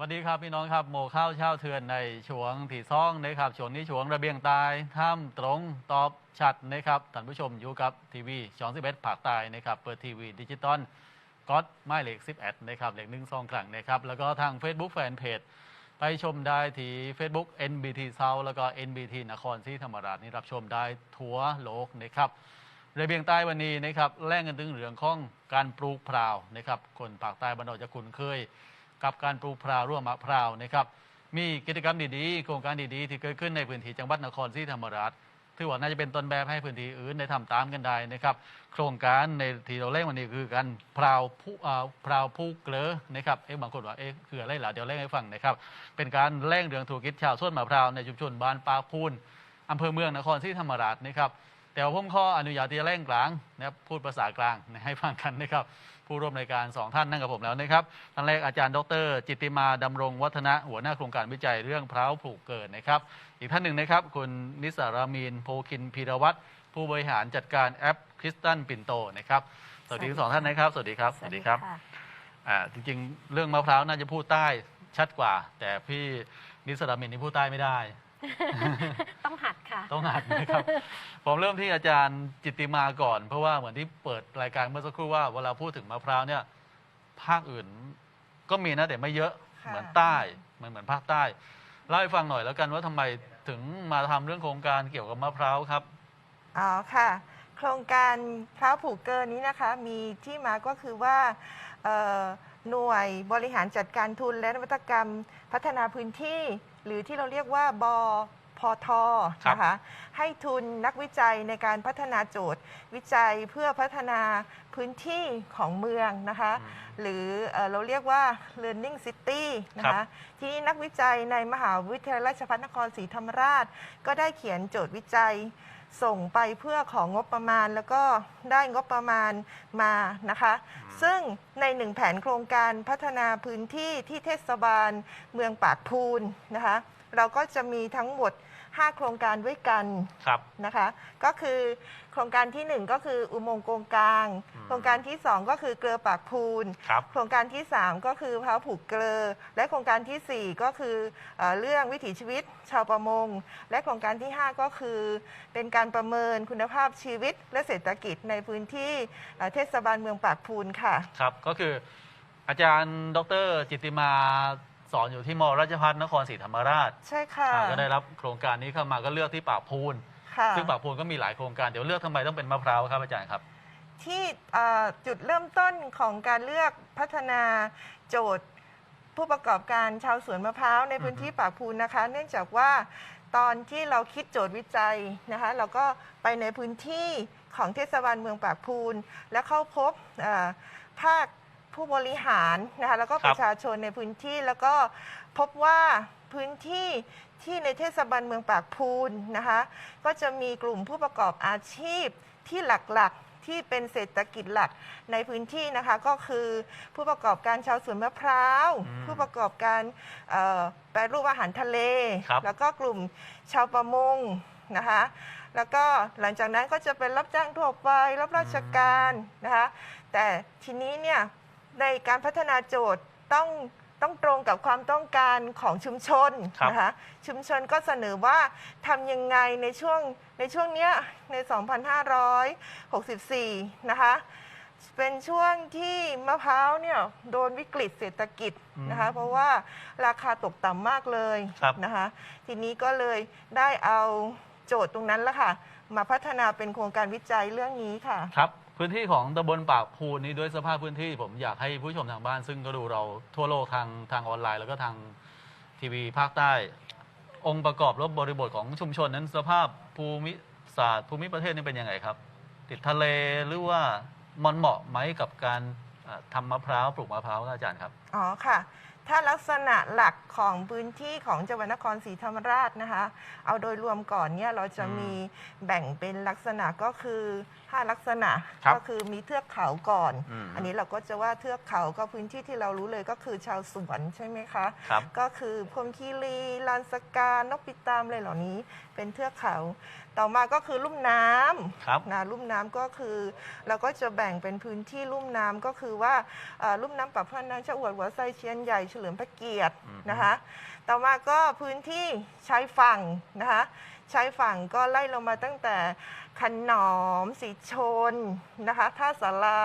วัสดีครับพี่น้องครับโมข้าวเช่าเทือนในช่วงที่ซ่องนะครับช่วงนี้ช่วงระเบียงตายท่ามตรงตอบชัดนะครับท่านผู้ชมอยู่กับทีวีช่องสิบเอ็ดภาคใต้นะครับเปิดทีวีดิจิตอลก็ตไม้เหล็ก11นะครับเหล็กหนึ่งซองครั้งนะครับแล้วก็ทาง Facebook Fanpage ไปชมได้ที่ Facebook NBT South แล้วก็ NBT นครศรีธรรมราชนี่รับชมได้ทั่วโลกนะครับระเบียงใต้วันนี้นะครับแล่งกันถึงเรื่องของการปลูกพราวนะครับคนภาคใต้บ้านเราจะคุ้นเคย กับการปลูกพราวร่วมมะพร้าวนะครับ มีกิจกรรมดีๆ โครงการดีๆ ที่เกิดขึ้นในพื้นที่จังหวัดนครศรีธรรมราชถือว่าน่าจะเป็นต้นแบบให้พื้นที่อื่นได้ทำตามกันได้นะครับ โครงการในที่เราเล่นวันนี้คือการพราวผู้อ่าพราวผู้เกลือนะครับเอ๊ะบางคนว่าเอ๊ะคืออะไรล่ะเดี๋ยวเล่นให้ฟังนะครับ เป็นการเล่งเรื่องธุรกิจชาวสวนมะพร้าวในชุมชนบ้านปาพูนอำเภอเมืองนครศรีธรรมราชนะครับ แต่ว่าผมข้ออนุญาตที่จะเร่งกลางนะครับพูดภาษากลางให้ฟังกันนะครับ ผู้ร่วมรายการสองท่านนั่งกับผมแล้วนะครับท่านแรกอาจารย์ดร จิตติมาดำรงวัฒนะหัวหน้าโครงการวิจัยเรื่องพร้าวผูกเกิดนะครับ อีกท่านหนึ่งนะครับ คุณนิสารามีนโพคินพีรวัตรผู้บริหารจัดการแอปคริสตันปินโตนะครับสวัสดีทั้งสองท่านนะครับ สวัสดีครับะอ่าจริงๆ เรื่องมะพร้าวน่าจะพูดใต้ชัดกว่า แต่พี่นิสรามินนี่พูดใต้ไม่ได้ ต้องหัด ค่ะ ต้องหัดนะครับ ผมเริ่มที่อาจารย์จิตติมาก่อน เพราะว่าเหมือนที่เปิดรายการเมื่อสักครู่ว่าเวลาพูดถึงมะพร้าวเนี่ยภาคอื่นก็มีนะแต่ไม่เยอะค่ะ เหมือนใต้เหมือนเหมือนภาคใต้เล่าให้ฟังหน่อยแล้วกันว่าทำไมถึงมาทำเรื่องโครงการเกี่ยวกับมะพร้าวครับ อ๋อค่ะ โครงการพร้าวผูกเกินนี้นะคะมีที่มาก็คือว่าเอ่อหน่วยบริหารจัดการทุนและนวัตกรรมพัฒนาพื้นที่ หรือที่เราเรียกว่าบพ ทครับนะคะให้ทุนนักวิจัยในการพัฒนาโจทย์ วิจัยเพื่อพัฒนาพื้นที่ของเมืองนะคะอืมหรือเอ่อเราเรียกว่า learning city นะครัคะบ ที่นักวิจัยในมหาวิทยาลัยราชภัฏนครศรีธรรมราช ก็ได้เขียนโจทย์วิจัย ส่งไปเพื่อของงบประมาณแล้วก็ได้งบประมาณมานะคะ ซึ่งในหนึ่งแผนโครงการพัฒนาพื้นที่ที่เทศบาลเมืองปากพูนนะคะ เราก็จะมีทั้งหมด 5 โครงการด้วยกันครับ นะคะ ก็คือโครงการทีหนึ่1 ก็คืออุโมงค์โกงกลาง อืมโครงการที่ 2 ก็คือเกลือปากพูน ครับ โครงการที่ 3 ก็คือพร้าวผูกเกลอและโครงการทีสี่ 4 ก็คือเออเรื่องวิถีชีวิตชาวประมง และโครงการที่ 5 ก็คือ เป็นการประเมินคุณภาพชีวิตและเศรษฐกิจในพื้นที่เอ่อเทศบาลเมืองปากพูนค่ะ ครับก็คืออาจารย์ดรจิตติมา สอนอยู่ที่มราชภัฏนครศรีธรรมราชใช่ค่ะ อ่าก็ได้รับโครงการนี้เข้ามาก็เลือกที่ปากพูน ค่ะ ซึ่งปากพูนก็มีหลายโครงการเดี๋ยวเลือกทำไมต้องเป็นมะพร้าวครับอาจารย์ครับ ที่เอ่อจุดเริ่มต้นของการเลือกพัฒนาโจทย์ ผู้ประกอบการชาวสวนมะพร้าวในพื้นที่ปากพูนนะคะ เนื่องจากว่าตอนที่เราคิดโจทย์วิจัยนะคะ เราก็ไปในพื้นที่ของเทศบาลเมืองปากพูน และเข้าพบเอ่อภาค ผู้บริหารนะคะแล้วก็ครับประชาชนในพื้นที่แล้วก็พบว่าพื้นที่ที่ในเทศบาลเมืองปากพูนนะคะก็จะมีกลุ่มผู้ประกอบอาชีพที่หลักๆที่เป็นเศรษฐกิจหลักในพื้นที่นะคะก็คือผู้ประกอบการชาวสวนมะพร้าว อืมผู้ประกอบการเอ่อแปรรูปอาหารทะเล ครับ แล้วก็กลุ่มชาวประมงนะคะแล้วก็หลังจากนั้นก็จะเป็นรับจ้างทั่วไปรับราชการนะคะแต่ทีนี้เนี่ย ในการพัฒนาโจทย์ต้องต้องตรงกับความต้องการของชุมชนครับ นะคะชุมชนก็เสนอว่าทำยังไงในช่วงในช่วงเนี้ยใน 2564 นะคะ เป็นช่วงที่มะพร้าวเนี่ยโดนวิกฤตเศรษฐกิจนะคะเพราะว่าราคาตกต่ำมากเลยครับ นะคะ ทีนี้ก็เลยได้เอาโจทย์ตรงนั้นละค่ะ มาพัฒนาเป็นโครงการวิจัยเรื่องนี้ค่ะ ครับ พื้นที่ของตำบลปากพูนนี้ด้วยสภาพพื้นที่ ผมอยากให้ผู้ชมทางบ้าน ซึ่งก็ดูเราทั่วโลกทางทางออนไลน์ แล้วก็ทางทีวีภาคใต้ องค์ประกอบและบริบทของชุมชนนั้นสภาพภูมิศาสตร์ภูมิประเทศนี่เป็นยังไงครับ ติดทะเลหรือว่ามันเหมาะไหมกับการอ่อทำมะพร้าวปลูกมะพร้าวครับอาจารย์ครับ อ๋อค่ะ ถ้าลักษณะหลักของพื้นที่ของจังหวัดนครศรีธรรมราชนะคะ เอาโดยรวมก่อนเนี่ยเราจะอืมมีแบ่งเป็นลักษณะก็คือ 5 ลักษณะครับก็คือมีเทือกเขาก่อน อืมอันนี้เราก็จะว่าเทือกเขาก็พื้นที่ที่เรารู้เลยก็คือชาวสวนใช่ไหมคะ ครับ ก็คือพรหมคีรีลานสกานกปิตามอะไรเหล่านี้เป็นเทือกเขา ต่อมาก็คือลุ่มน้ำ ครับ นะลุ่มน้ำก็คือเราก็จะแบ่งเป็นพื้นที่ลุ่มน้ำก็คือว่าเอ่อลุ่มน้ำปะพนังชะอวดหัวไซเชียนใหญ่เฉลิมพระเกียรติอืมนะคะต่อมาก็พื้นที่ชายฝั่งนะคะชายฝั่งก็ไล่ลงมาตั้งแต่ขนอมสีชนนะคะท่าสารา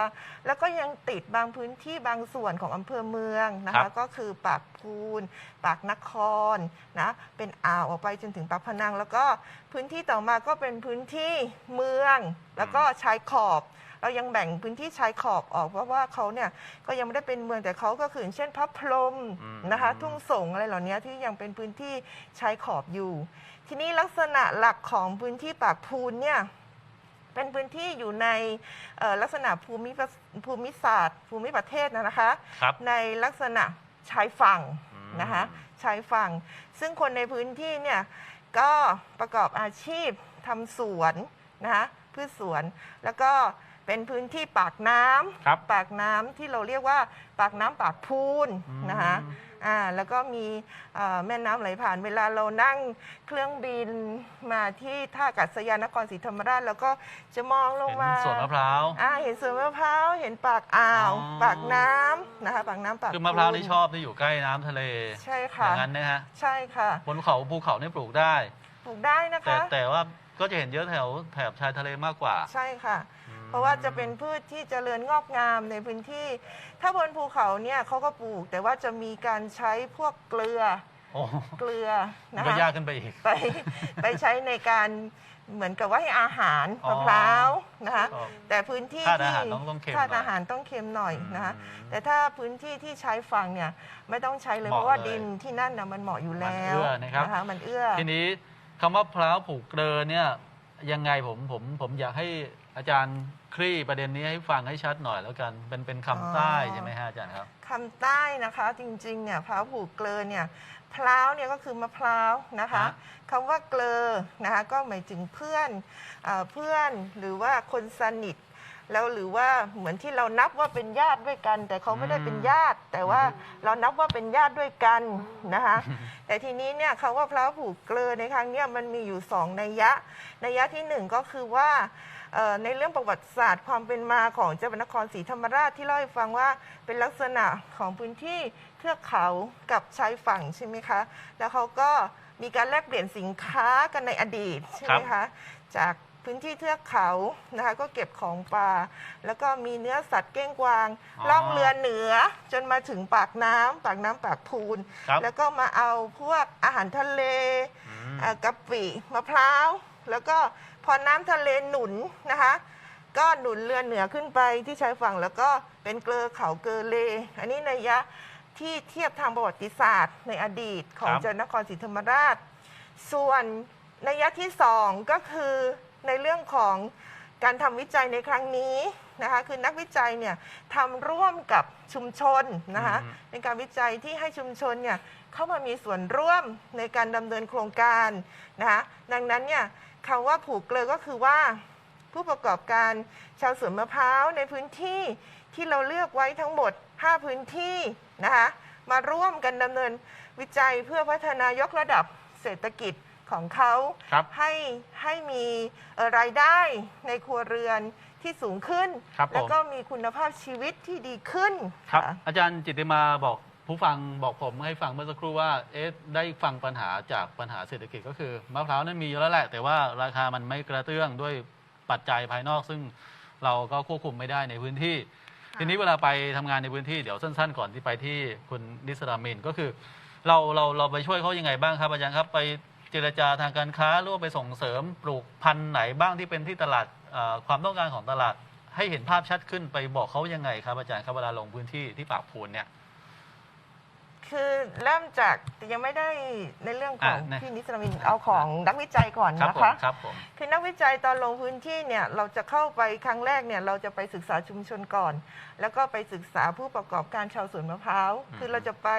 แล้วก็ยังติดบางพื้นที่บางส่วนของอำเภอเมืองนะครัคะบ ก็คือปากพูน ปากนครนะเป็นอ่าวออกไปจนถึงปากพนัง แล้วก็พื้นที่ต่อมาก็เป็นพื้นที่เมือง แล้วก็ชายขอบ เรายังแบ่งพื้นที่ชายขอบออกเพราะว่าเขาเนี่ยก็ยังไม่ได้เป็นเมืองแต่เขาก็คืออย่างเช่นพระพรหมอืมนะคะ ทุ่งสงอะไรเหล่านี้ที่ยังเป็นพื้นที่ชายขอบอยู่ ทีนี้ลักษณะหลักของพื้นที่ปากพูนเนี่ยเป็นพื้นที่อยู่ในเอ่อลักษณะภูมิประภูมิศาสตร์ ภูมิประเทศนะนะคะครับในลักษณะชายฝั่งอืมนะคะชายฝั่ง ซึ่งคนในพื้นที่เนี่ยก็ประกอบอาชีพทำสวนนะคะพืชสวนแล้วก็ เป็นพื้นที่ปากน้ำครับปากน้ำที่เราเรียกว่าปากน้ำปากพูนนะคะอืมอ่าแล้วก็มีเอ่อแม่น้ำไหลผ่านเวลาเรานั่งเครื่องบินมาที่ท่าอากาศยานนครศรีธรรมราชแล้วก็จะมองลงเห็นมา สวนมะพร้าว อ่าเห็นสวนมะพร้าว เห็นปากอ่าว อ๋อ ปากน้ำนะคะ ปากน้ำปากคือมะพร้าวพูนี่ชอบที่อยู่ใกล้น้ำทะเลใช่อค่ะ ย่างนั้นนะฮะใช่ค่ะ บนเขาภูเขาเนี่ยปลูกได้ ปลูกได้นะแต่คะ แต่ว่าก็จะเห็นเยอะแถวแถบชายทะเลมากกว่า ใช่ค่ะอืม เพราะว่าจะเป็นพืชที่เจริญงอกงามในพื้นที่ ถ้าบนภูเขาเนี่ยเขาก็ปลูก แต่ว่าจะมีการใช้พวกเกลือโอ้เกลือมันนะก็คะยากขึ้นไปอีก ไปไปใช้ในการเหมือนกับว่าให้อาหารอ๋อมะพร้าวนะคะอ๋อแต่พื้นที่ธาตุอาที่หารต้องต้องเค็มธาตุหน่อยอาหารต้องเค็มหน่อยนะคะอืมแต่ถ้าพื้นที่ที่ใช้ฝั่งเนี่ยไม่ต้องใช้เลยเหเพมาะราะว่าเลยดินที่นั่นนะมันเหมาะอยู่แล้วมันเอื้อนะครับนะคะมันเอื้อ ทีนี้คำว่าพร้าวผูกเกลอเนี่ยยังไงผมผมผมอยากให้อาจารย์ คลี่ประเด็นนี้ให้ฟังให้ชัดหน่อยแล้วกัน เป็นเป็นคำใต้ใช่ไหมฮะอาจารย์ครับ คำใต้นะคะจริงๆเนี่ยพร้าวผูกเกลอเนี่ยพร้าวเนี่ยก็คือมะพร้าวนะคะฮะ คำว่าเกลอนะคะก็หมายถึงเพื่อนเออเพื่อนหรือว่าคนสนิท แล้วหรือว่าเหมือนที่เรานับว่าเป็นญาติด้วยกัน แต่เขาไม่ได้เป็นญาติ แต่ว่าเรานับว่าเป็นญาติด้วยกันนะคะแต่ทีนี้เนี่ยคำว่าพระผูกเกลือในครั้งเนี้ยมันมีอยู่สองนัยยะนัยยะที่หนึ่งก็คือว่า เอ่อในเรื่องประวัติศาสตร์ความเป็นมาของจังหวัดนครศรีธรรมราชที่เล่าให้ฟังว่าเป็นลักษณะของพื้นที่เทือกเขากับชายฝั่งใช่ไหมคะ แล้วเขาก็มีการแลกเปลี่ยนสินค้ากันในอดีตใช่ไหมคะจากพื้นที่เทือกเขานะคะก็เก็บของป่า แล้วก็มีเนื้อสัตว์เก้งกวาง อ๋อล่องเรือเหนือจนมาถึงปากน้ำปากน้ำปากพูน ครับแล้วก็มาเอาพวกอาหารทะเลอืมเอ่อกะปิมะพร้าว แล้วก็ พอน้ำทะเลหนุนนะคะ ก็หนุนเรือเหนือขึ้นไปที่ชายฝั่งแล้วก็เป็นเกลือเขาเกลือเล อันนี้ในยยะที่เทียบทางประวัติศาสตร์ ในอดีตของครับจังหวัดนครศรีธรรมราช ส่วนในยยะที่สองก็คือในเรื่องของการทำวิจัยในครั้งนี้นะคะคือนักวิจัยเนี่ยทำร่วมกับชุมชนนะคะอืมเป็นการวิจัยที่ให้ชุมชนเนี่ยเข้ามามีส่วนร่วมในการดำเนินโครงการนะคะดังนั้นเนี่ย คำว่าผูกเกลือก็คือว่า ผู้ประกอบการชาวสวนมะพร้าวในพื้นที่ที่เราเลือกไว้ทั้งหมด 5 พื้นที่นะคะมาร่วมกันดำเนินวิจัยเพื่อพัฒนายกระดับเศรษฐกิจของเขาครับให้ให้มีเอ่อรายได้ในครัวเรือนที่สูงขึ้น ครับผม แล้วก็มีคุณภาพชีวิตที่ดีขึ้นครับ ค่ะ อาจารย์จิตติมาบอก ผู้ฟังบอกผมให้ฟังเมื่อสักครู่ว่า เอ๊ะได้ฟังปัญหาจากปัญหาเศรษฐกิจก็คือมะพร้าวนั้นมีอยู่แล้วแหละ แต่ว่าราคามันไม่กระเตื้องด้วยปัจจัยภายนอก ซึ่งเราก็ควบคุมไม่ได้ในพื้นที่ ทีนี้เวลาไปทำงานในพื้นที่เดี๋ยวสั้น ๆ ก่อนที่ไปที่คุณนิสรามินก็คือ เราเราเราไปช่วยเขายังไงบ้างครับอาจารย์ครับไปเจรจาทางการค้าหรือว่าไปส่งเสริมปลูกพันธุ์ไหนบ้างที่เป็นที่ตลาดเอ่อความต้องการของตลาด ให้เห็นภาพชัดขึ้นไปบอกเขายังไงครับอาจารย์ครับเวลาลงพื้นที่ที่ปากพูนเนี่ย คือเริ่มจากยังไม่ได้ในเรื่องของอะนะ พี่นิสรามินเอาของนักวิจัยก่อนครับนะผมคะ ครับผม คือนักวิจัยตอนลงพื้นที่เนี่ยเราจะเข้าไปครั้งแรกเนี่ยเราจะไปศึกษาชุมชนก่อน แล้วก็ไปศึกษาผู้ประกอบการชาวสวนมะพร้าว อืม คือเราจะไป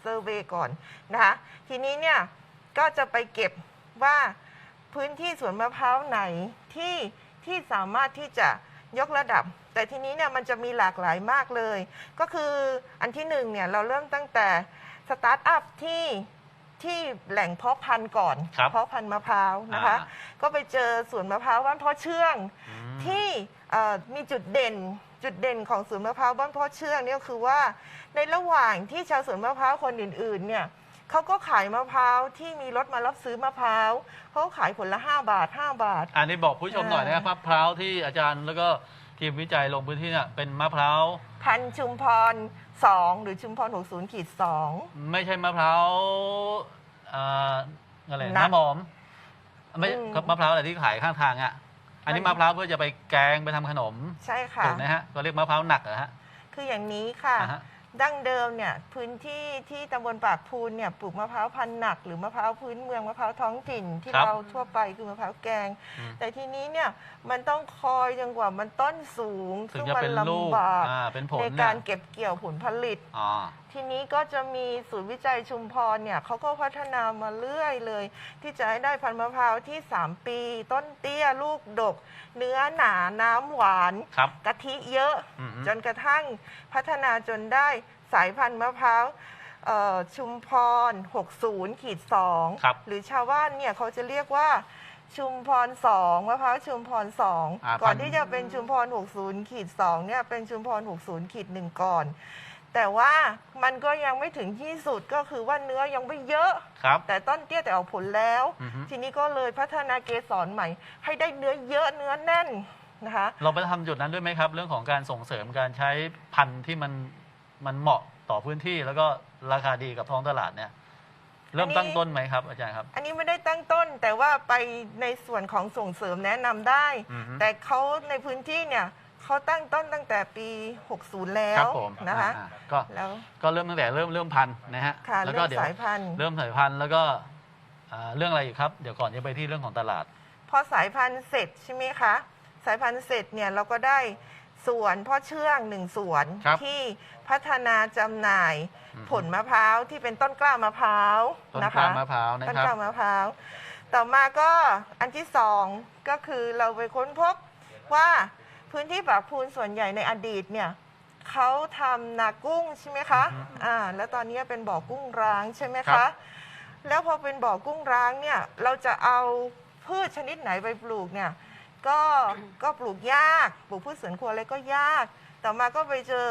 เซอร์เวยก่อนนะคะทีนี้เนี่ยก็จะไปเก็บว่าพื้นที่สวนมะพร้าวไหนที่ที่สามารถที่จะ ยกระดับ แต่ทีนี้เนี่ยมันจะมีหลากหลายมากเลย ก็คืออันที่หนึ่งเนี่ยเราเริ่มตั้งแต่สตาร์ทอัพที่ที่แหล่งเพาะพันธุ์ก่อน ครับเพาะพันธุ์มะพร้าวนะคะ อ่าก็ไปเจอสวนมะพร้าวบ้านพ่อเชื่องอืมที่เอ่อมีจุดเด่นจุดเด่นของสวนมะพร้าวบ้านพ่อเชื่องเนี่ยก็คือว่าในระหว่างที่ชาวสวนมะพร้าวคนอื่นๆเนี่ย เขาก็ขายมะพร้าวที่มีรถมารับซื้อมะพร้าวเขาขายผลละ 5 บาท 5 บาท อันนี้บอกผู้ชมหน่อยนะครับมะพร้าวที่อาจารย์แล้วก็ทีมวิจัยลงพื้นที่เนี่ยเป็นมะพร้าวพันธุ์ชุมพร 2 หรือชุมพร 60ขีด2 ไม่ใช่มะพร้าวอ่าอะไรหนักน้ำหอมไม่อืมมะพร้าวอะไรที่ขายข้างทางอะ อันนี้มันมะพร้าวเพื่อจะไปแกงไปทำขนม ใช่ค่ะถูกนะฮะก็เรียกมะพร้าวหนักเหรอฮะ คืออย่างนี้ค่ะอ่าฮะ ดั้งเดิมเนี่ยพื้นที่ที่ตำบลปากพูนเนี่ยปลูกมะพร้าวพันธุ์หนัก หรือมะพร้าวพื้นเมืองมะพร้าวท้องถิ่นที่ครับเราทั่วไปคือมะพร้าวแกง อืม แต่ทีนี้เนี่ยมันต้องคอยจนกว่ามันต้นสูงถึงซึ่งจะมันเป็นลูกลำบากอ่าเป็นผลในเนี่กายรเก็บเกี่ยวผลผลิต อ๋อ ทีนี้ก็จะมีศูนย์วิจัยชุมพรเนี่ยเขาก็พัฒนามาเรื่อยเลย ที่จะให้ได้พันธุ์มะพร้าวที่ 3 ปี ต้นเตี้ยลูกดก เนื้อหนาน้ำหวานครับกะทิเยอะ อือฮึ จนกระทั่งพัฒนาจนได้สายพันธุ์มะพร้าวเอ่อชุมพร 60ขีดครับ 2หรือชาวบ้านเนี่ยเขาจะเรียกว่าชุมพร2มะพร้าวชุมพรอ่า2ก่อนพันธุ์ที่จะเป็นชุมพร 60ขีด2เนี่ยเป็นชุมพร 60ขีด1ก่อน แต่ว่ามันก็ยังไม่ถึงที่สุดก็คือว่าเนื้อยังไม่เยอะ ครับ แต่ต้นเตี้ยแต่ออกผลแล้ว อือฮึ ทีนี้ก็เลยพัฒนาเกสรใหม่ ให้ได้เนื้อเยอะเนื้อแน่นนะคะ เราไปทำจุดนั้นด้วยไหมครับ เรื่องของการส่งเสริมการใช้พันธุ์ที่มันมันเหมาะต่อพื้นที่ แล้วก็ราคาดีกับท้องตลาดเนี่ย เริ่มอันนี้ตั้งต้นไหมครับ อาจารย์ครับ อันนี้ไม่ได้ตั้งต้นแต่ว่าไปในส่วนของส่งเสริมแนะนำได้ อือฮึ แต่เขาในพื้นที่เนี่ย เขาตั้งต้นตั้งแต่ปี 60 แล้ครัวผมนะคะอ่าก็แล้ว ก็เริ่มตั้งแต่เริ่มเริ่มพันธุ์นะฮะค่ะแล้วเรื่ก็องเดี๋ยวสายพันธุ์ เริ่มสายพันธุ์แล้วก็อ่าเรื่องอะไรอีกครับ เดี๋ยวก่อนจะไปที่เรื่องของตลาด พอสายพันธุ์เสร็จใช่ไหมคะ สายพันธุ์เสร็จเนี่ยเราก็ได้สวนพ่อเชื่องหนึ่งสวนครับที่พัฒนาจำหน่าย อือฮึผลมะพร้าวที่เป็นต้นกล้ามะพร้าวต้นนะกล้าคะ มะพร้าวนะต้นครักบล้ามะพร้าว ต่อมาก็อันที่สองก็คือเราไปค้นพบว่า พื้นที่ปากพูนส่วนใหญ่ในอดีตเนี่ยเขาทำนากุ้งใช่ไหมคะอือฮึอ่าแล้วตอนนี้เป็นบ่อกุ้งร้างใช่ไหมครัคะบ แล้วพอเป็นบ่อกุ้งร้างเนี่ยเราจะเอาพืชชนิดไหนไปปลูกเนี่ยก็ก็ปลูกยากปลูกพืชสวนครัวอะไรก็ยาก ต่อมาก็ไปเจอ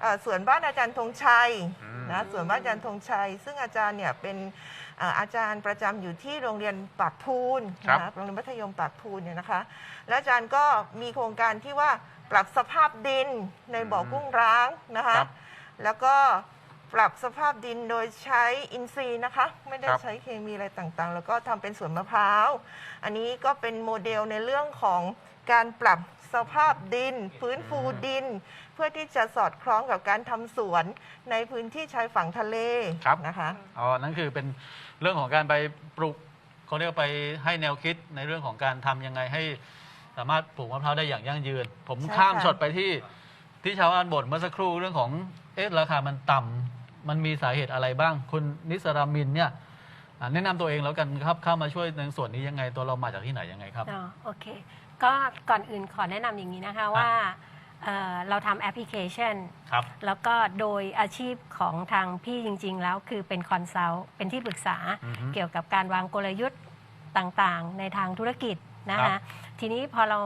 เอ่อสวนบ้านอาจารย์ธงชัย อืม นะสวนบ้านอาจารย์ธงชัย ซึ่งอาจารย์เนี่ยเป็นเอ่ออาจารย์ประจำอยู่ที่โรงเรียนปากพูนครับนะโรงเรียนมัธยมปากพูนเนี่ยนะคะ แล้วอาจารย์ก็มีโครงการที่ว่าปรับสภาพดินในบ่อกุ้งร้างนะคะ ครับแล้วก็ ปรับสภาพดินโดยใช้อินทรีย์นะคะ ไม่ได้ครับ ใช้เคมีอะไรต่างๆ แล้วก็ทำเป็นสวนมะพร้าว อันนี้ก็เป็นโมเดลในเรื่องของการปรับสภาพดิน ฟื้นฟูดิน เพื่อที่จะสอดคล้องกับการทำสวนในพื้นที่ชายฝั่งทะเลครับ นะคะ อ๋อ นั่นคือเป็นเรื่องของการไปปลูกเขาเรียกว่าไปให้แนวคิดในเรื่องของการทำยังไงให้สามารถปลูกมะพร้าวได้อย่างยั่งยืน ผมใช่ข้ามค่ะ ช็อตไปที่ที่ชาวบ้านบ่นเมื่อสักครู่เรื่องของเอ๊ะราคามันต่ำ มันมีสาเหตุอะไรบ้าง คุณนิสรามินเนี่ยอะแนะนำตัวเองแล้วกันครับเข้ามาช่วยในส่วนนี้ยังไงตัวเรามาจากที่ไหนยังไงครับ อ๋อโอเค ก็ก่อนอื่นขอแนะนำอย่างนี้นะคะว่าเอ่อเราทำแอปพลิเคชัน ครับ แล้วก็โดยอาชีพของทางพี่จริง ๆ แล้วคือเป็นคอนซัลท์เป็นที่ปรึกษา อือฮึ เกี่ยวกับการวางกลยุทธ์ต่างๆ ในทางธุรกิจนะครัคะบ ทีนี้พอเรา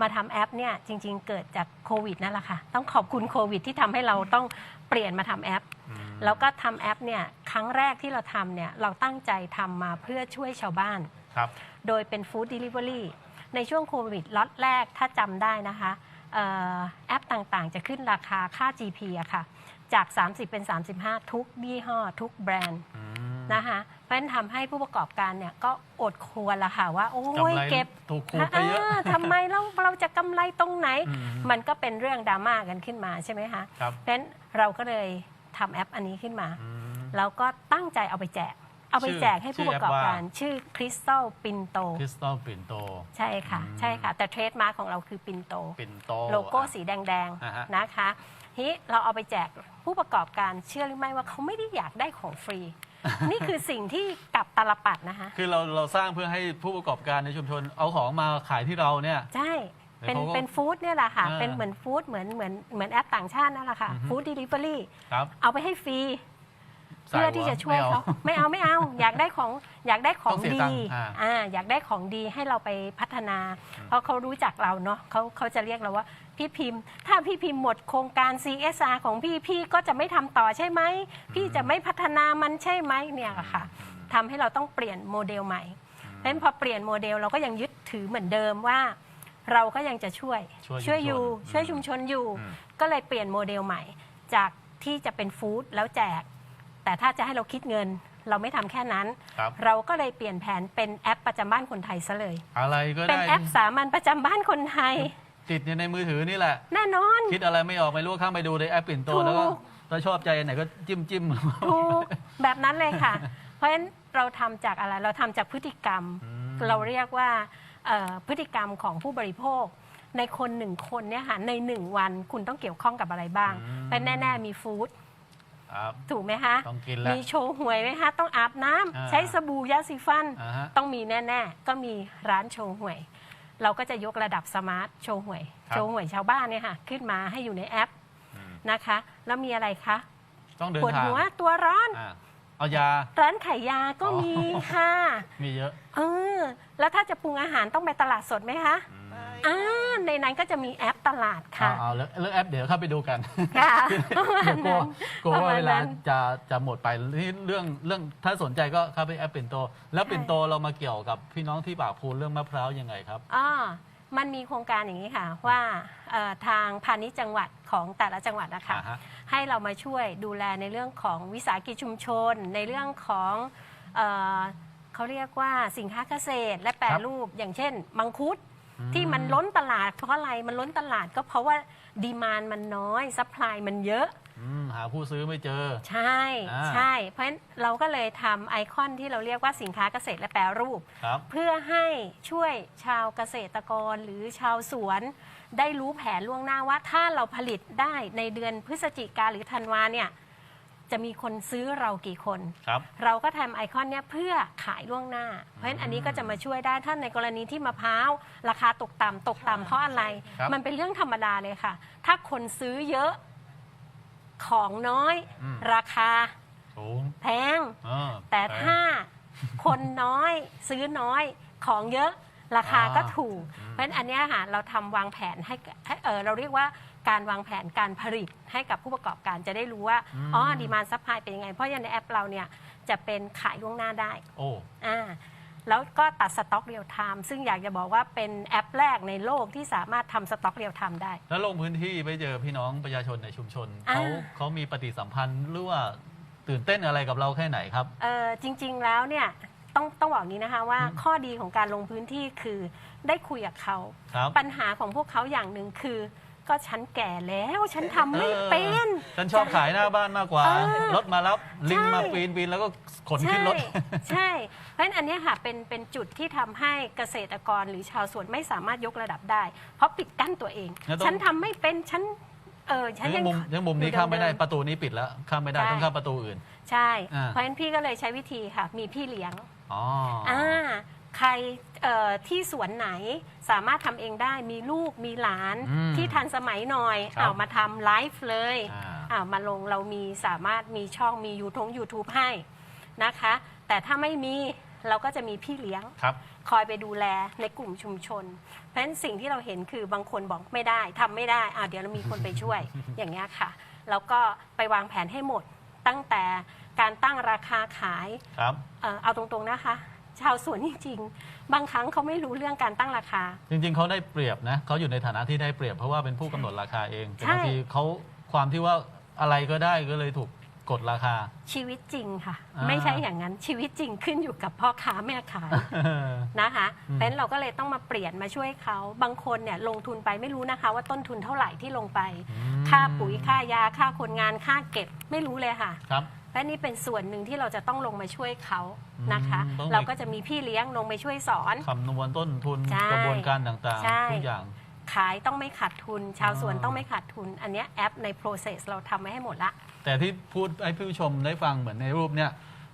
มาทำแอปเนี่ยจริง ๆ เกิดจากโควิดนั่นแหละค่ะ ต้องขอบคุณโควิดที่ทำให้เราต้องเปลี่ยนมาทำแอป อืม แล้วก็ทำแอปเนี่ยครั้งแรกที่เราทำเนี่ยเราตั้งใจทำมาเพื่อช่วยชาวบ้าน ครับ โดยเป็นฟู้ดเดลิเวอรี่ในช่วงโควิดล็อตแรกถ้าจำได้นะคะเอ่อแอปต่างๆ จะขึ้นราคาค่า GP อะค่ะ จาก 30 เป็น 35 ทุกยี่ห้อ ทุกแบรนด์อืมนะคะเพราะฉะนั้นทำให้ผู้ประกอบการเนี่ยก็อดควรละค่ะว่า โอ้กำยไรเก็บถูกขูดไปเยอะาทำไมเราเราจะกำไรตรงไหน อืม มันก็เป็นเรื่องดราม่ากันขึ้นมาใช่ไหมคะ ครับ เพราะฉะนั้นเราก็เลย ทำแอปอันนี้ขึ้นมา อืม แล้วก็ตั้งใจเอาไปแจก เอาไปชื่อแจกให้ผู้ชื่ปอระกอบแอปว่าการ ชื่อคริสตัลปินโต คริสตัลปิ่นโต ใช่ค่ะ อืม ใช่ค่ะ แต่เทรดมาร์กของเราคือปินโต ปิ่นโต โลโก้อะสีแดงอ่าฮะ ๆนะคะทีนี้เราเอาไปแจกผู้ประกอบการเชื่อหรือไม่ว่าเขาไม่ได้อยากได้ของฟรี นี่คือสิ่งที่กลับตาลปัดนะคะ คือเราเราสร้างเพื่อให้ผู้ประกอบการในชุมชนเอาของมาขายที่เราเนี่ย ใช่ เป็นแล้วเขาก็ เป็นฟู้ดเนี่ยแหละค่ะ อ่าเป็นเหมือนฟู้ดเหมือนเหมือนเหมือนแอปต่างชาตินั่นแหละค่ะอือฮึ ฟู้ดเดลิเวอรี่ครับเอาไปให้ฟรีใส่เพื่อที่จะช่วยหัวเขาไม่เอาไม่เอา อยากได้ของอยากได้ของต้องเสียดีตังค์อ่าอ่าอยากได้ของดีให้เราไปพัฒนา เพราะเขารู้จักเราเนาะเขาเขาจะเรียกเราว่าพี่พิมพ์ ถ้าพี่พิมพ์หมดโครงการ CSR ของพี่พี่ก็จะไม่ทำต่อใช่ไหมพี่จะไม่พัฒนามันใช่ไหมเนี่ยค่ะทำให้เราต้องเปลี่ยนโมเดลใหม่เพราะฉะนั้นพอเปลี่ยนโมเดลเราก็ยังยึดถือเหมือนเดิมว่า เราก็ยังจะช่วยช่วยอยู่ชุมชนช่วยชุมชนอยู่อืมก็เลยเปลี่ยนโมเดลใหม่ จากที่จะเป็นฟู้ดแล้วแจก แต่ถ้าจะให้เราคิดเงิน เราไม่ทำแค่นั้นครับเราก็เลยเปลี่ยนแผนเป็นแอปประจำบ้านคนไทยซะเลย อะไรก็เป็นได้แอปสามัญประจำบ้านคนไทย ติดอยู่ในมือถือนี่แหละแน่นอน คิดอะไรไม่ออกไม่รู้ข้ามไปดูในแอปปิ่นโตถูกแล้วก็ถ้าชอบใจอันไหนก็จิ้มจิ้มถูกแบบนั้นเลยค่ะ เพราะฉะนั้นเราทำจากอะไรเราทำจากพฤติกรรมอืมเราเรียกว่า เอ่อพฤติกรรมของผู้บริโภค ในคนหนึ่งคนเนี่ยค่ะในหนึ่งวันคุณต้องเกี่ยวข้องกับอะไรบ้างเป็นแน่ ๆ มีฟู้ดครับ ถูกไหมคะต้องกินแล้วมีโชว์หวยไหมคะต้องอาบน้ำอ่า ใช้สบู่ยาสีฟัน อ่าฮะ ต้องมีแน่ ๆ ก็มีร้านโชว์หวย เราก็จะยกระดับสมาร์ทโชว์หวย ครับ โชว์หวยชาวบ้านเนี่ยค่ะขึ้นมาให้อยู่ในแอปอืมนะคะ แล้วมีอะไรคะต้องเดินปวดทางหัวตัวร้อน อ่า เอายา ร้านขายยาก็อ๋อมีค่ะ มีเยอะ เออ แล้วถ้าจะปรุงอาหารต้องไปตลาดสดไหมคะอ่าในนั้นก็จะมีแอปตลาดค่ะ เอาเอาแล้วเรื่องแอปเดี๋ยวเข้าไปดูกันค่ะเดี๋ยวกลัวกลัวประว่ามาณเวลานั้น จะจะหมดไปนี่เรื่องเรื่องถ้าสนใจก็เข้าไปแอปปิ่นโต แล้วปิ่นโตเรามาเกี่ยวกับพี่น้องที่ปากพูนเรื่องมะพร้าวยังไงครับ อ่า มันมีโครงการอย่างนี้ค่ะ ว่าเอ่อทางพาณิชย์จังหวัดของแต่ละจังหวัดนะคะอ่าฮะ ให้เรามาช่วยดูแลในเรื่องของวิสาหกิจชุมชน ในเรื่องของเอ่อเขาเรียกว่าสินค้าเกษตร และแปรครับรูปอย่างเช่น มังคุดอืมที่มันล้นตลาดเพราะอะไรมันล้นตลาดก็เพราะว่าดีมานมันน้อยซัพพลายมันเยอะ อืมหาผู้ซื้อไม่เจอ ใช่อ่า ใช่ เพราะฉะนั้นเราก็เลยทำไอคอนที่เราเรียกว่าสินค้าเกษตรและแปรรูป ครับ เพื่อให้ช่วยชาวเกษตรกรหรือชาวสวน ได้รู้แผนล่วงหน้าว่าถ้าเราผลิตได้ในเดือนพฤศจิกาหรือธันวาเนี่ยจะมีคนซื้อเรากี่คน ครับ เราก็ทำไอคอนเนี่ยเพื่อขายล่วงหน้า เพราะฉะนั้นอันนี้ก็จะมาช่วยได้ถ้าในกรณีที่มะพร้าวราคาตกต่ำตกต่ำเพราะอะไร ครับ มันเป็นเรื่องธรรมดาเลยค่ะ ถ้าคนซื้อเยอะ ของน้อย อืม ราคาสูงแพงเออแต่พง ถ้าคนน้อยซื้อน้อยของเยอะราคาก็ถูกอืม เพราะฉะนั้นอันเนี้ยค่ะเราทำวางแผนให้ให้เออเราเรียกว่าการวางแผนการผลิตให้กับผู้ประกอบการจะได้รู้ว่าอ๋อดีมานซัพพลายเป็นยังไง เพราะอย่างในแอปเราเนี่ยจะเป็นขายล่วงหน้าได้โอ้ อ่า แล้วก็ตัดสต็อกเรียลไทม์ซึ่งอยากจะบอกว่าเป็นแอปแรกในโลกที่สามารถทำสต็อกเรียลไทม์ได้ แล้วลงพื้นที่ไปเจอพี่น้องประชาชนในชุมชนอ่า เขาเขามีปฏิสัมพันธ์หรือว่าตื่นเต้นอะไรกับเราแค่ไหนครับ เออจริง ๆ แล้วเนี่ยต้องต้องบอกนี้นะคะว่าอืมข้อดีของการลงพื้นที่คือได้คุยกับเขา ครับ ปัญหาของพวกเขาอย่างหนึ่งคือ ก็ฉันแก่แล้วฉันทำไม่เป็นออฉันชอบขายหน้าบ้านมากกว่า เออรถมารับลิงใช่ มาปีนปีนแล้วก็ขนขึ้นรถ ใช่ใช่ เพราะฉะนั้นอันเนี้ยค่ะเป็นเป็นจุดที่ทำให้เกษตรกรหรือชาวสวนไม่สามารถยกระดับได้ เพราะปิดกั้นตัวเองงั้นต้อง ฉันทำไม่เป็นฉันเออฉันยัยังงมุมยังมุมนี้อยู่ข้ามไม่ได้เๆประตูนี้ปิดแล้วข้ามไม่ได้ใช่ ต้องข้ามประตูอื่น ใช่ อ่า เพราะฉะนั้นพี่ก็เลยใช้วิธีค่ะ มีพี่เลี้ยงอ๋ออ่า ใครเอ่อที่สวนไหนสามารถทำเองได้มีลูกมีหลานอืมที่ทันสมัยหน่อยครับเอามาทำไลฟ์เลยอ่าอ่ามาลงเรามีสามารถมีช่องมียูทง YouTube ให้นะคะ แต่ถ้าไม่มีเราก็จะมีพี่เลี้ยง ครับ คอยไปดูแลในกลุ่มชุมชน เพราะฉะนั้นสิ่งที่เราเห็นคือบางคนบอกไม่ได้ทำไม่ได้อ่าเดี๋ยวเรามีคนไปช่วย อย่างเงี้ยค่ะ แล้วก็ไปวางแผนให้หมดตั้งแต่การตั้งราคาขาย ครับ เอ่อเอาตรงๆนะคะ ชาวสวนจริงๆ บางครั้งเขาไม่รู้เรื่องการตั้งราคา จริง ๆเขาได้เปรียบนะเขาอยู่ในฐานะที่ได้เปรียบเพราะว่าเป็นผู้กำหนดราคาเองแต่ใช่บางทีเขาความที่ว่าอะไรก็ได้ก็เลยถูกกดราคา ชีวิตจริงค่ะ อ่า ไม่ใช่อย่างนั้นชีวิตจริงขึ้นอยู่กับพ่อค้าแม่ขาย นะคะอืมเพราะฉะนั้นเราก็เลยต้องมาเปลี่ยนมาช่วยเขา บางคนเนี่ยลงทุนไปไม่รู้นะคะ ว่าต้นทุนเท่าไหร่ที่ลงไปอืมค่าปุ๋ยค่ายาค่าคนงานค่าเก็บไม่รู้เลยค่ะ ครับ และนี่เป็นส่วนหนึ่งที่เราจะต้องลงมาช่วยเขานะคะ อืมต้องมี เราก็จะมีพี่เลี้ยงลงไปช่วยสอน คำนวณต้นทุนใช่กระบวนการต่างใช่ ๆ ทุกอย่าง ขายต้องไม่ขาดทุน ชาวสวนอ่าต้องไม่ขาดทุน อันเนี้ยแอปใน process เราทำไว้ให้หมดละ แต่ที่พูดให้ผู้ชมได้ฟังเหมือนในรูปเนี่ย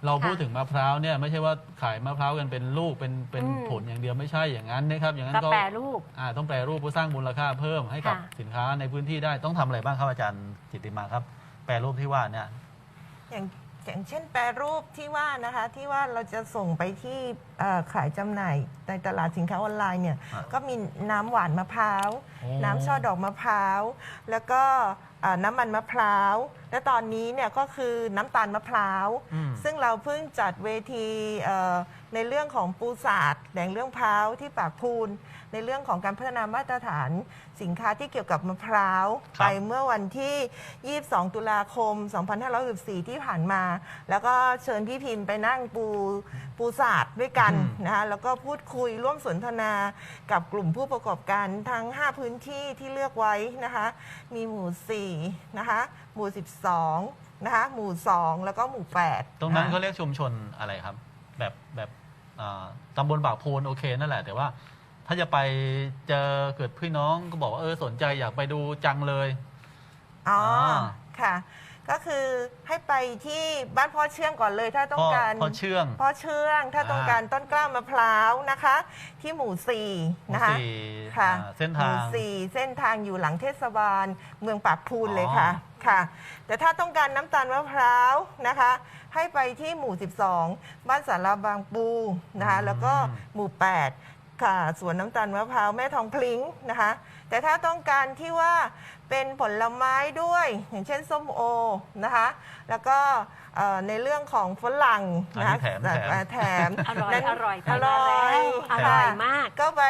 เราค่ะพูดถึงมะพร้าวเนี่ยไม่ใช่ว่าขายมะพร้าวกันเป็นลูกเป็นเป็นอืม ผลอย่างเดียวไม่ใช่อย่างนั้นนะครับ อย่างนั้นก็ก็แปรรูป อ่าต้องแปรรูปเพื่อสร้างมูลค่าเพิ่มให้กับค่ะ สินค้าในพื้นที่ได้ต้องทำอะไรบ้างครับอาจารย์จิตติมาครับ แปรรูปที่ว่าเนี่ย อย่างอย่างเช่นแปรรูปที่ว่านะคะที่ว่าเราจะส่งไปที่เอ่อขายจำหน่ายในตลาดสินค้าออนไลน์เนี่ยอ่าก็มีน้ำหวานมะพร้าวโอ้น้ำช่อดอกมะพร้าว แล้วก็เอ่อน้ำมันมะพร้าวและตอนนี้เนี่ยก็คือน้ำตาลมะพร้าว อืม ซึ่งเราเพิ่งจัดเวทีเอ่อในเรื่องของปูศาสตร์แหล่งเรื่องพร้าวที่ปากพูน ในเรื่องของการพัฒนามาตรฐานสินค้าที่เกี่ยวกับมะพร้าว ครับ ไปเมื่อวันที่ 22 ตุลาคม 2564 ที่ผ่านมา แล้วก็เชิญพี่พิมพ์ไปนั่งปูปูศาสตร์ด้วยกันนะคะแล้วก็พูดคุยร่วมสนทนากับกลุ่มผู้ประกอบการทั้ง 5 พื้นที่ที่เลือกไว้นะคะ มีหมู่ 4 นะคะ หมู่ 12 นะคะ หมู่ 2 แล้วก็หมู่ 8 ตรงนั้นเขาเรียกชุมชนอะไรครับ แบบแบบอ่าตำบลปากโพนโอเคนั่นแหละ แต่ว่าถ้าจะไปเจอเกิดพี่น้องก็บอกว่าเออสนใจอยากไปดูจังเลย อ๋ออ่าค่ะ ก็คือให้ไปที่บ้านพ่อเชื่องก่อนเลยถ้าต้องพ่อการพ่อเชื่องพ่อเชื่องถ้าต้องการต้นกล้ามะพร้าวนะคะ ที่หมู่สี่หมู่นะคะสี่ค่ะอ่าเส้นหทามู่งสี่เส้นทางอยู่หลังเทศบาลเมืองปากพูนอ๋อเลยค่ะค่ะ แต่ถ้าต้องการน้ำตาลมะพร้าวนะคะ ให้ไปที่หมู่ 12 บ้านสาราบางปูนะคะแล้วก็หมู่ 8 ค่ะสวนน้ำตาลมะพร้าวแม่ทองพลิงนะคะ แต่ถ้าต้องการที่ว่าเป็นผลไม้ด้วย อย่างเช่นส้มโอนะคะ แล้วก็เอ่อในเรื่องของฝรั่งนะคะอันนี้แถมแถมเอ่อแถมอร่อยนั้นอร่อยอร่อย อร่อยค่ะมาก ก็ไป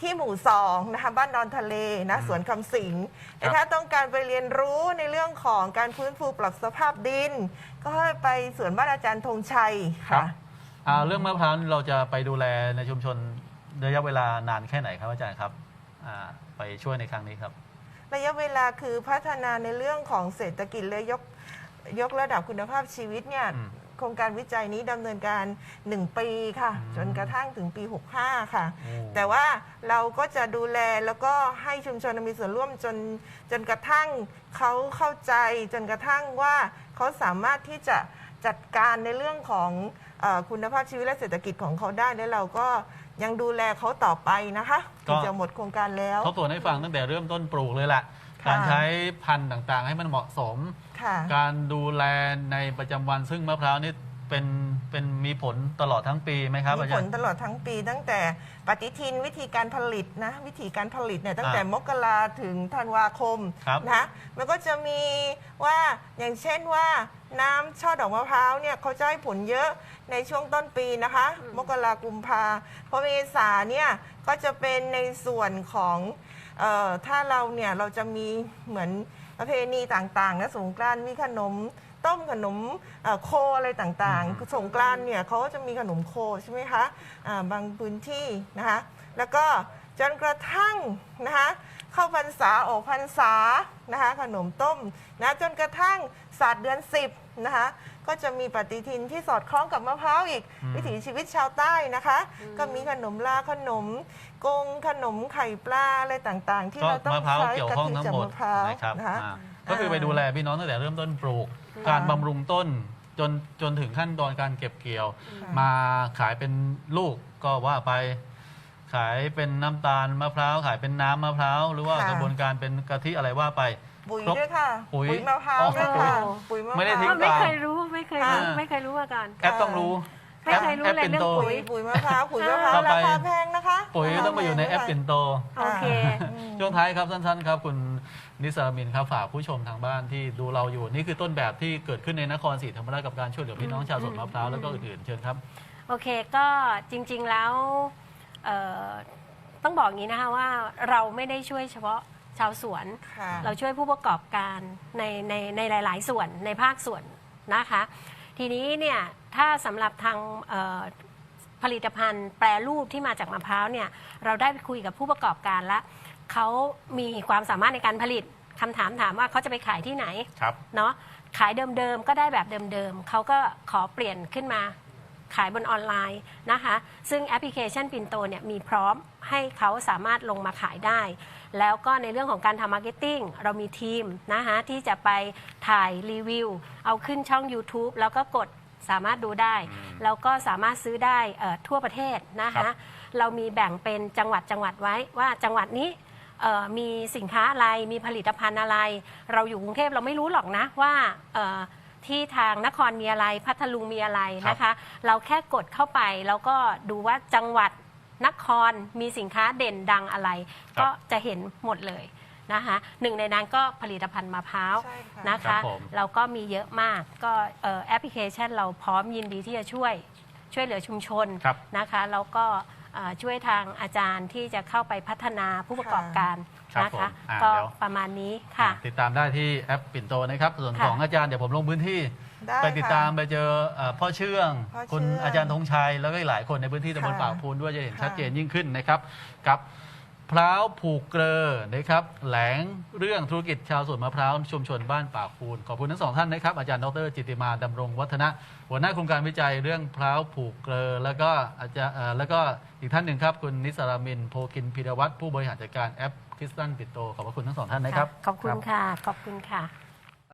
ที่หมู่สองนะคะบ้านดอนทะเลนะสวนคำสิงแต่ครับถ้าต้องการไปเรียนรู้ในเรื่องของการฟื้นฟูปรับสภาพดิน ก็ให้ไปสวนบ้านอาจารย์ธงชัยครับค่ะ อ่าเรื่องมะพร้าวเราจะไปดูแลในชุมชน ระยะเวลานานแค่ไหนครับอาจารย์ครับอ่าไปช่วยในครั้งนี้ครับ ระยะเวลาคือพัฒนาในเรื่องของเศรษฐกิจและยกยกระดับคุณภาพชีวิตเนี่ยอืมโครงการวิจัยนี้ดำเนินการ 1 ปีค่ะอืมจนกระทั่งถึงปี 65 ค่ะโอ้แต่ว่าเราก็จะดูแลแล้วก็ให้ชุมชนมีส่วนร่วมจนจนกระทั่งเขาเข้าใจจนกระทั่งว่าเขาสามารถที่จะจัดการในเรื่องของเออคุณภาพชีวิตและเศรษฐกิจของเขาได้ และเราก็ ยังดูแลเขาต่อไปนะคะก็ ถึงจะหมดโครงการแล้ว ทบทวนให้ฟังตั้งแต่เริ่มต้นปลูกเลยแหละค่ะ การใช้พันธุ์ต่างๆ ให้มันเหมาะสม ค่ะ การดูแลในประจำวันซึ่งมะพร้าวนี่ เป็นเป็นมีผลตลอดทั้งปีไหมครับมีอาผจารลย์ ตลอดทั้งปี ตั้งแต่ปฏิทินวิธีการผลิตนะ วิธีการผลิตเนี่ยตั้งแต่อ่ามกราถึงธันวาคมครับนะมันก็จะมีว่าอย่างเช่นว่าน้ำช่อดอกมะพร้าวเนี่ยเขาจะให้ผลเยอะในช่วงต้นปีนะคะ มกรากุมภาพอเมษาเนี่ยก็จะเป็นในส่วนของเอ่อถ้าเราเนี่ยเราจะมีเหมือนประเพณีต่างๆนะสงกรานต์มีขนม ต้มขนมเอ่อโคอะไรต่างอืมๆสงกรานต์เนี่ยเขาก็จะมีขนมโคใช่ไหมคะอ่าบางพื้นที่นะคะแล้วก็จนกระทั่งนะคะเข้าพรรษาออกพรรษานะคะขนมต้มนะจนกระทั่งศาสตร์เดือน 10นะคะก็จะมีปฏิทินที่สอดคล้องกับมะพร้าวอีกอืมวิถีชีวิตชาวใต้นะคะ ก็มีขนมลาขนมกงขนมไข่ปลาอะไรต่างๆ ที่ก็เราต้องมะพร้าวใช้เกี่ยวกะข้องทิทั้งจากหมดมะพร้าวนะครับนะคะอ่าก็คือไปดูแลพี่น้องตั้งแต่เริ่มต้นปลูก การบำรุงต้นจนจนถึงขั้นตอนการเก็บเกี่ยว ค่ะมาขายเป็นลูกก็ว่าไป ขายเป็นน้ำตาลมะพร้าวขายเป็นน้ำมะพร้าวหรือว่าค่ะ กระบวนการเป็นกะทิอะไรว่าไป ปุ๋ยครบด้วยค่ะปุ๋ยมะพร้าวอ๋อด้วยค่ะปุ๋ยปุ๋ยมะพไม่ได้ร้าวทิ้งไม่เคยรู้ไม่เคยรู้อ่า ไม่เคยรู้มาก่อนแอปต้องรู้ไม่เคยรู้แอปเลยปิ่นเรื่องโตปุ๋ปุ๋ยยปุ๋ยมะพร้าวปุ๋ยมะพร้าวต่อไปราคาแพงนะคะปุ๋ยต้องมาอยู่ในแอปปิ่นโต โอเค ช่วงท้ายครับสั้นๆครับ คุณ นิสรามินครับฝากผู้ชมทางบ้านที่ดูเราอยู่ นี่คือต้นแบบที่เกิดขึ้นในนครศรีธรรมราชกับการช่วยเหลือพี่น้องชาวสวนมะพร้าวแล้วก็อื่นๆเชิญครับ โอเคก็จริงๆแล้วเอ่อต้องบอกอย่างนี้นะคะว่าเราไม่ได้ช่วยเฉพาะชาวสวน ค่ะ เราช่วยผู้ประกอบการในในในหลาย ๆ ส่วนในภาคส่วนนะคะ ทีนี้เนี่ยถ้าสำหรับทางเอ่อ ผลิตภัณฑ์แปรรูปที่มาจากมะพร้าวเนี่ยเราได้ไปคุยกับผู้ประกอบการแล้วเขามีความสามารถในการผลิตคำถามถามว่าเขาจะไปขายที่ไหนครับ เนาะขายเดิมๆก็ได้แบบเดิมๆเขาก็ขอเปลี่ยนขึ้นมาขายบนออนไลน์นะคะ ซึ่งแอปพลิเคชันปินโตเนี่ยมีพร้อมให้เขาสามารถลงมาขายได้ แล้วก็ในเรื่องของการทำมาร์เก็ตติ้งเรามีทีมนะคะที่จะไปถ่ายรีวิว เอาขึ้นช่อง YouTube แล้วก็กด สามารถดูได้ แล้วก็สามารถซื้อได้เอ่อทั่วประเทศนะครัคะบเรามีแบ่งเป็นจังหวัดจังหวัดไว้ว่าจังหวัดนี้เอ่อมีสินค้าอะไรมีผลิตภัณฑ์อะไร เราอยู่กรุงเทพเราไม่รู้หรอกนะว่าเอ่อที่ทางนครมีอะไรพัทลุงมีอะไรครับนะคะ เราแค่กดเข้าไปแล้วก็ดูว่าจังหวัดนครมีสินค้าเด่นดังอะไร ก็จะเห็นหมดเลย นะคะหนึ่งในนั้นก็ผลิตภัณฑ์มะพร้าวใช่ค่ะ นะครัคะ บผม เราก็มีเยอะมากก็เอ่อแอปพลิเคชันเราพร้อมยินดีที่จะช่วยช่วยเหลือชุมชนครับ นะคะแล้วก็เอ่อช่วยทางอาจารย์ที่จะเข้าไปพัฒนาผู้ประกอบการครับนะผมคะอ่าก็เดี๋ยว ประมาณนี้ค่ะ ติดตามได้ที่แอปปิ่นโตนะครับ ส่วนค่ะ ของอาจารย์เดี๋ยวผมลงพื้นที่ ได้ ไปติดตามค่ะไปเจอเอ่อพ่อเชื่อง พ่อเชื่องคุณอาจารย์ธงชัย แล้วก็อีกหลายคนในพื้นที่ตำบลค่ะปากพูนด้วยจะเห็นค่ะ ชัดเจนยิ่งขึ้นนะครับกับ พร้าวผูกเกลอนะครับแหลงเรื่องธุรกิจชาวสวนมะพร้าวชุมชนบ้านป่าคูนขอบคุณทั้งสองท่านนะครับ อาจารย์ดรจิติมาดำรงวัฒนะหัวหน้าโครงการวิจัยเรื่องพร้าวผูกเกลอแล้วก็อาจารย์แล้วก็อีกท่านหนึ่งครับ คุณนิสรามินโพกินพิรวัตรผู้บริหารจัดการแอปคริสตันปิโตขอบพระคุณทั้งสองท่านนะครับ ขอบคุณค่ะ ขอบคุณค่ะ